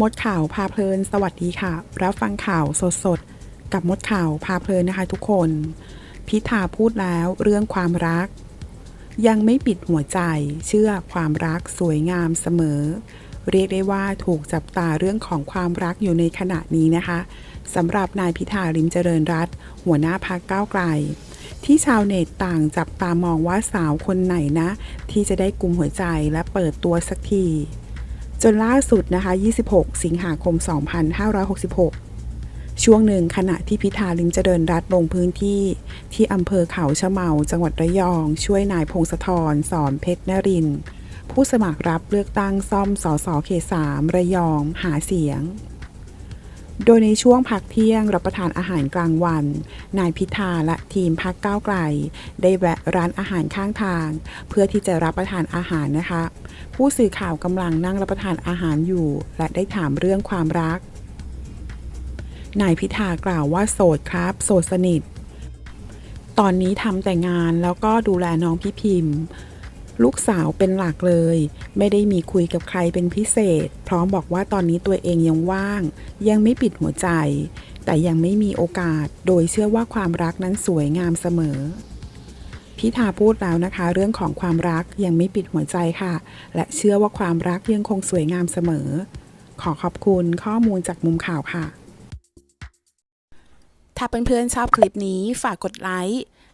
มดข่าวพาเพลิน สวัสดีค่ะ รับฟังข่าวสดๆ กับมดข่าวพาเพลินนะคะทุกคน พิธาพูดแล้วเรื่องความรัก ยังไม่ปิดหัวใจเชื่อความรักสวยงามเสมอ เรียกได้ว่าถูกจับตาเรื่องของความรักอยู่ในขณะนี้นะคะสำหรับนายพิธาลิมเจริญรัตน์หัวหน้าพักก้าวไกล ที่ชาวเน็ตต่างจับตามองว่าสาวคนไหนนะ ที่จะได้กลุ่มหัวใจและเปิดตัวสักที จนล่าสุดนะคะ 26 สิงหาคม 2566 ช่วงหนึ่งขณะที่พิธาลิมเจริญรัตลงพื้นที่ ที่อำเภอเขาชะเมา จังหวัดระยอง ช่วยนายพงศธรสอนเพชรนรินทร์ผู้สมัครรับเลือกตั้งซ่อมสสเขตสามระยอง หาเสียง โดยในช่วงพักเที่ยงรับประทานอาหารกลางวัน นายพิธาและทีมพักก้าวไกล ได้แวะร้านอาหารข้างทาง เพื่อที่จะรับประทานอาหารนะคะ ผู้สื่อข่าวกำลังนั่งรับประทานอาหารอยู่ และได้ถามเรื่องความรัก นายพิธากล่าวว่าโสดครับ โสดสนิท ตอนนี้ทำแต่งานแล้วก็ดูแลน้องพี่พิมพ์ ลูกสาวเป็นหลักเลย ไม่ได้มีคุยกับใครเป็นพิเศษ พร้อมบอกว่าตอนนี้ตัวเองยังว่าง ยังไม่ปิดหัวใจ แต่ยังไม่มีโอกาส โดยเชื่อว่าความรักนั้นสวยงามเสมอพิธาพูดแล้วนะคะ เรื่องของความรักยังไม่ปิดหัวใจค่ะ และเชื่อว่าความรักยังคงสวยงามเสมอ ขอขอบคุณข้อมูลจากมุมข่าวค่ะ ถ้าเพื่อนๆชอบคลิปนี้ฝากกดไลค์